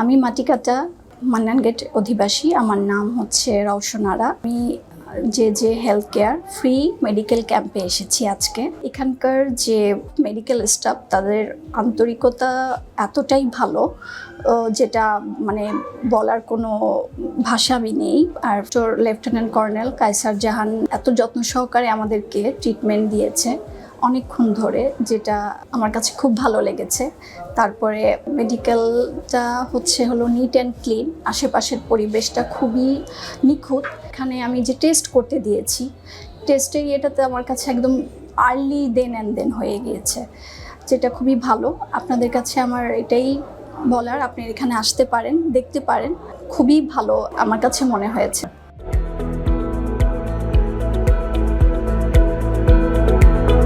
আমি মাটিকাটা মান্নান গেট অধিবাসী। আমার নাম হচ্ছে রওশনারা। আমি যে যে হেলথ কেয়ার ফ্রি মেডিকেল ক্যাম্পে এসেছি আজকে। এখানকার যে মেডিকেল স্টাফ তাদের আন্তরিকতা এতটাই ভালো যেটা মানে বলার কোনো ভাষাবি নেই। আর লেফটেন্যান্ট কর্নেল কায়সার জাহান এত যত্ন সহকারে আমাদেরকে ট্রিটমেন্ট দিয়েছে। অনেকক্ষণ ধরে যেটা আমার কাছে খুব ভালো লেগেছে। তারপরে মেডিকেলটা হচ্ছে হলো নিট অ্যান্ড ক্লিন আশেপাশের পরিবেশটা খুবই নিখুঁত। এখানে আমি যে টেস্ট করতে দিয়েছি টেস্টের ইয়েটাতে আমার কাছে একদম আর্লি দেন অ্যান্ড দেন হয়ে গিয়েছে, যেটা খুবই ভালো। আপনাদের কাছে আমার এটাই বলার, আপনি এখানে আসতে পারেন, দেখতে পারেন। খুবই ভালো আমার কাছে মনে হয়েছে।